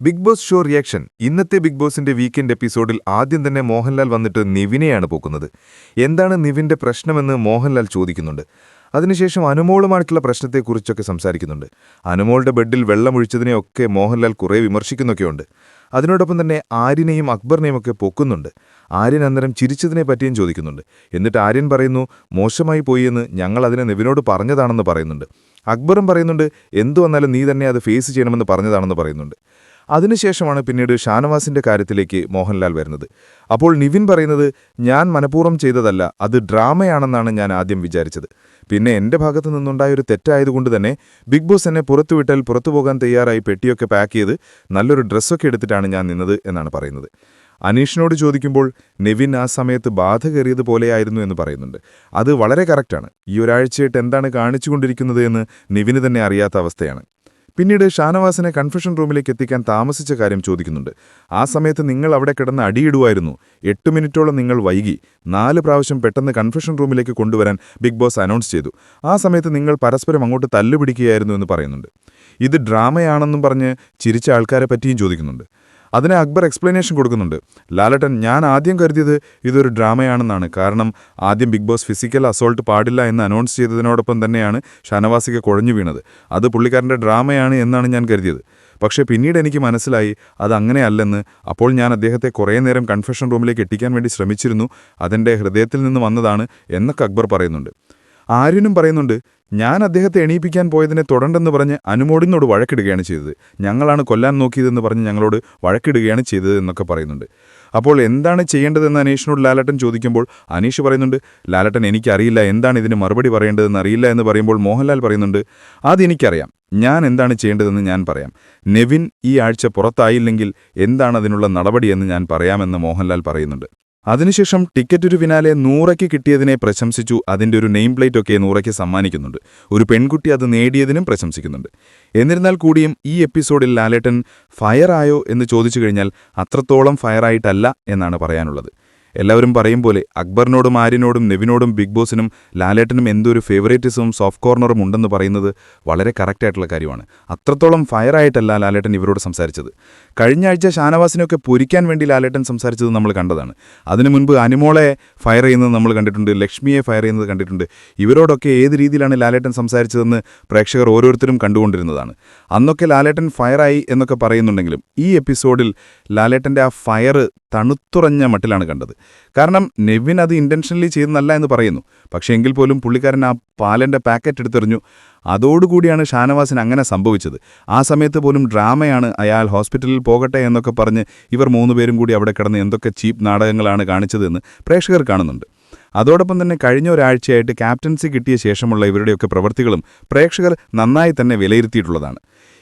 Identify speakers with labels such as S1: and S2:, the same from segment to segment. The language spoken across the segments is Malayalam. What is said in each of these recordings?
S1: Big Boss show reaction. ഇന്നത്തെ ബിഗ് ബോസിന്റെ വീക്കെൻഡ് എപ്പിസോഡിൽ ആദ്യം തന്നെ മോഹൻലാൽ വന്നിട്ട് നിവിനെയാണ് പോക്കുന്നത്. എന്താണ് നിവിന്റെ പ്രശ്നമെന്ന് മോഹൻലാൽ ചോദിക്കുന്നുണ്ട്. അതിനുശേഷം അനുമോളുമായിട്ടുള്ള പ്രശ്നത്തെക്കുറിച്ചൊക്കെ സംസാരിക്കുന്നുണ്ട്. അനുമോളുടെ ബെഡിൽ വെള്ളമൊഴിച്ചതിനെയൊക്കെ മോഹൻലാൽ കുറേ വിമർശിക്കുന്നൊക്കെയുണ്ട്. അതിനോടൊപ്പം തന്നെ ആര്യനെയും അക്ബറിനെയും ഒക്കെ പൊക്കുന്നുണ്ട്. ആര്യൻ അന്നേരം ചിരിച്ചതിനെ പറ്റിയും ചോദിക്കുന്നുണ്ട്. എന്നിട്ട് ആര്യൻ പറയുന്നു മോശമായി പോയി എന്ന് ഞങ്ങൾ അതിനെ നിവിനോട് പറഞ്ഞതാണെന്ന് പറയുന്നുണ്ട്. അക്ബറും പറയുന്നുണ്ട് എന്തു വന്നാലും നീ തന്നെ അത് ഫേസ് ചെയ്യണമെന്ന് പറഞ്ഞതാണെന്ന് പറയുന്നുണ്ട്. അതിനുശേഷമാണ് പിന്നീട് ഷാനവാസിന്റെ കാര്യത്തിലേക്ക് മോഹൻലാൽ വരുന്നത്. അപ്പോൾ നിവിൻ പറയുന്നത് ഞാൻ മനഃപൂർവം ചെയ്തതല്ല അത് ഡ്രാമയാണെന്നാണ് ഞാൻ ആദ്യം വിചാരിച്ചത്. പിന്നെ എന്റെ ഭാഗത്തു നിന്നുണ്ടായ ഒരു തെറ്റായതുകൊണ്ട് തന്നെ ബിഗ് ബോസ് എന്നെ പുറത്തുവിട്ടാൽ പുറത്തു പോകാൻ തയ്യാറായി പെട്ടിയൊക്കെ പാക്ക് ചെയ്ത് നല്ലൊരു ഡ്രസ്സൊക്കെ എടുത്തിട്ടാണ് ഞാൻ നിന്നത് എന്നാണ് പറയുന്നത്. അനീഷിനോട് ചോദിക്കുമ്പോൾ നെവിൻ ആ സമയത്ത് ബാധ കയറിയതുപോലെയായിരുന്നു എന്ന് പറയുന്നുണ്ട്. അത് വളരെ കറക്റ്റാണ്. ഈ ഒരാഴ്ചയായിട്ട് എന്താണ് കാണിച്ചുകൊണ്ടിരിക്കുന്നത് എന്ന് നെവിന് തന്നെ അറിയാത്ത അവസ്ഥയാണ്. പിന്നീട് ഷാനവാസിനെ കൺഫ്യൂഷൻ റൂമിലേക്ക് എത്തിക്കാൻ താമസിച്ച കാര്യം ചോദിക്കുന്നുണ്ട്. ആ സമയത്ത് നിങ്ങൾ അവിടെ കിടന്ന് അടിയിടുമായിരുന്നു എട്ട് മിനിറ്റോളം നിങ്ങൾ വൈകി. നാല് പ്രാവശ്യം പെട്ടെന്ന് കൺഫ്യൂഷൻ റൂമിലേക്ക് കൊണ്ടുവരാൻ ബിഗ് ബോസ് അനൗൺസ് ചെയ്തു. ആ സമയത്ത് നിങ്ങൾ പരസ്പരം അങ്ങോട്ട് തല്ലുപിടിക്കുകയായിരുന്നു എന്ന് പറയുന്നുണ്ട്. ഇത് ഡ്രാമയാണെന്നും പറഞ്ഞ് ചിരിച്ച ആൾക്കാരെ പറ്റിയും ചോദിക്കുന്നുണ്ട്. അതിന് അക്ബർ എക്സ്പ്ലനേഷൻ കൊടുക്കുന്നുണ്ട്. ലാലട്ടൻ ഞാൻ ആദ്യം കരുതിയത് ഇതൊരു ഡ്രാമയാണെന്നാണ്. കാരണം ആദ്യം ബിഗ് ബോസ് ഫിസിക്കൽ അസോൾട്ട് പാടില്ല എന്ന് അനൗൺസ് ചെയ്തതിനോടൊപ്പം തന്നെയാണ് ഷനവാസിക കുഴഞ്ഞു വീണത്. അത് പുള്ളിക്കാരന്റെ ഡ്രാമയാണ് എന്നാണ് ഞാൻ കരുതിയത്. പക്ഷേ പിന്നീട് എനിക്ക് മനസ്സിലായി അത് അങ്ങനെയല്ലെന്ന്. അപ്പോൾ ഞാൻ അദ്ദേഹത്തെ കുറേ നേരം കൺഫെഷൻ റൂമിലേക്ക് എത്തിക്കാൻ വേണ്ടി ശ്രമിച്ചിരുന്നു. അതെന്റെ ഹൃദയത്തിൽ നിന്ന് വന്നതാണ് എന്നൊക്കെ അക്ബർ പറയുന്നുണ്ട്. ആര്യനും പറയുന്നുണ്ട് ഞാൻ അദ്ദേഹത്തെ എണീപ്പിക്കാൻ പോയതിനെ തുടണ്ടെന്ന് പറഞ്ഞ് അനുമോടിനോട് വഴക്കിടുകയാണ് ചെയ്തത്. ഞങ്ങളാണ് കൊല്ലാൻ നോക്കിയതെന്ന് പറഞ്ഞ് ഞങ്ങളോട് വഴക്കിടുകയാണ് ചെയ്തത് എന്നൊക്കെ പറയുന്നുണ്ട്. അപ്പോൾ എന്താണ് ചെയ്യേണ്ടതെന്ന് അനീഷിനോട് ലാലട്ടൻ ചോദിക്കുമ്പോൾ അനീഷ് പറയുന്നുണ്ട് ലാലട്ടൻ എനിക്കറിയില്ല എന്താണ് ഇതിന് മറുപടി പറയേണ്ടതെന്ന് അറിയില്ല എന്ന് പറയുമ്പോൾ മോഹൻലാൽ പറയുന്നുണ്ട് അതെനിക്കറിയാം ഞാൻ എന്താണ് ചെയ്യേണ്ടതെന്ന് ഞാൻ പറയാം. നെവിൻ ഈ ആഴ്ച പുറത്തായില്ലെങ്കിൽ എന്താണ് അതിനുള്ള നടപടിയെന്ന് ഞാൻ പറയാമെന്ന് മോഹൻലാൽ പറയുന്നുണ്ട്. അതിനുശേഷം ടിക്കറ്റ് ഒരു പിന്നാലെ നൂറയ്ക്ക് കിട്ടിയതിനെ പ്രശംസിച്ചു. അതിന്റെ ഒരു നെയിം പ്ലേറ്റ് ഒക്കെ നൂറയ്ക്ക് സമ്മാനിക്കുന്നുണ്ട്. ഒരു പെൺകുട്ടി അത് നേടിയതിനും പ്രശംസിക്കുന്നുണ്ട്. എന്നിരുന്നാൽ കൂടിയും ഈ എപ്പിസോഡിൽ ലാലേട്ടൻ ഫയറായോ എന്ന് ചോദിച്ചു കഴിഞ്ഞാൽ അത്രത്തോളം ഫയറായിട്ടല്ല എന്നാണ് പറയാനുള്ളത്. എല്ലാവരും പറയും പോലെ അക്ബറിനോടും ആര്യനോടും നെവിനോടും ബിഗ് ബോസിനും ലാലേട്ടനും എന്തൊരു ഫേവറേറ്റിസവും സോഫ്റ്റ് കോർണറും ഉണ്ടെന്ന് പറയുന്നത് വളരെ കറക്റ്റായിട്ടുള്ള കാര്യമാണ്. അത്രത്തോളം ഫയറായിട്ടല്ല ലാലേട്ടൻ ഇവരോട് സംസാരിച്ചത്. കഴിഞ്ഞ ആഴ്ച ഷാനവാസിനെയൊക്കെ പൊരിക്കാൻ വേണ്ടി ലാലേട്ടൻ സംസാരിച്ചത് നമ്മൾ കണ്ടതാണ്. അതിനു മുൻപ് അനുമോളെ ഫയർ ചെയ്യുന്നത് നമ്മൾ കണ്ടിട്ടുണ്ട് ലക്ഷ്മിയെ ഫയർ ചെയ്യുന്നത് കണ്ടിട്ടുണ്ട്. ഇവരോടൊക്കെ ഏത് രീതിയിലാണ് ലാലേട്ടൻ സംസാരിച്ചതെന്ന് പ്രേക്ഷകർ ഓരോരുത്തരും കണ്ടുകൊണ്ടിരുന്നതാണ്. അന്നൊക്കെ ലാലേട്ടൻ ഫയറായി എന്നൊക്കെ പറയുന്നുണ്ടെങ്കിലും ഈ എപ്പിസോഡിൽ ലാലേട്ടന്റെ ആ ഫയർ തണുത്തുറഞ്ഞ മട്ടിലാണ് കണ്ടത്. കാരണം നെവിൻ അത് ഇന്റൻഷനലി ചെയ്തെന്നല്ല എന്ന് പറയുന്നു. പക്ഷേ എങ്കിൽ പോലും പുള്ളിക്കാരൻ ആ പാലന്റെ പാക്കറ്റ് എടുത്തെറിഞ്ഞു. അതോടുകൂടിയാണ് ഷാനവാസിന് അങ്ങനെ സംഭവിച്ചത്. ആ സമയത്ത് പോലും ഡ്രാമയാണ് അയാൾ ഹോസ്പിറ്റലിൽ പോകട്ടെ എന്നൊക്കെ പറഞ്ഞ് ഇവർ മൂന്നുപേരും കൂടി അവിടെ കിടന്ന് എന്തൊക്കെ ചീപ്പ് നാടകങ്ങളാണ് കാണിച്ചതെന്ന് പ്രേക്ഷകർ കാണുന്നുണ്ട്. അതോടൊപ്പം തന്നെ കഴിഞ്ഞ ഒരാഴ്ചയായിട്ട് ക്യാപ്റ്റൻസി കിട്ടിയ ശേഷമുള്ള ഇവരുടെയൊക്കെ പ്രവൃത്തികളും പ്രേക്ഷകർ നന്നായി തന്നെ വിലയിരുത്തിയിട്ടുള്ളതാണ്.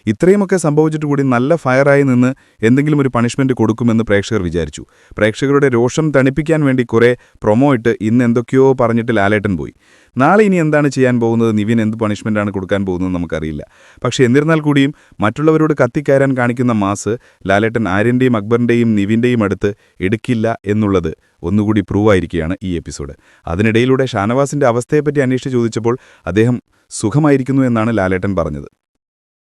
S1: ഇത്രയുമൊക്കെ സംഭവിച്ചിട്ട് കൂടി നല്ല ഫയറായി നിന്ന് എന്തെങ്കിലും ഒരു പണിഷ്മെന്റ് കൊടുക്കുമെന്ന് പ്രേക്ഷകർ വിചാരിച്ചു. പ്രേക്ഷകരുടെ രോഷം തണുപ്പിക്കാൻ വേണ്ടി കുറേ പ്രൊമോ ഇട്ട് ഇന്ന് എന്തൊക്കെയോ പറഞ്ഞിട്ട് ലാലേട്ടൻ പോയി. നാളെ ഇനി എന്താണ് ചെയ്യാൻ പോകുന്നത്? നിവിൻ എന്ത് പണിഷ്മെന്റാണ് കൊടുക്കാൻ പോകുന്നത് നമുക്കറിയില്ല. പക്ഷേ എന്നിരുന്നാൽ കൂടിയും മറ്റുള്ളവരോട് കത്തിക്കയറാൻ കാണിക്കുന്ന മാസ് ലാലേട്ടൻ ആര്യന്റെയും അക്ബറിന്റെയും നിവിന്റെയും അടുത്ത് എടുക്കില്ല എന്നുള്ളത് ഒന്നുകൂടി പ്രൂവ് ആയിരിക്കുകയാണ് ഈ എപ്പിസോഡ് അതിനിടയിലൂടെ ഷാനവാസിന്റെ അവസ്ഥയെപ്പറ്റി അന്വേഷിച്ച് ചോദിച്ചപ്പോൾ അദ്ദേഹം സുഖമായിരിക്കുന്നു എന്നാണ് ലാലേട്ടൻ പറഞ്ഞത്.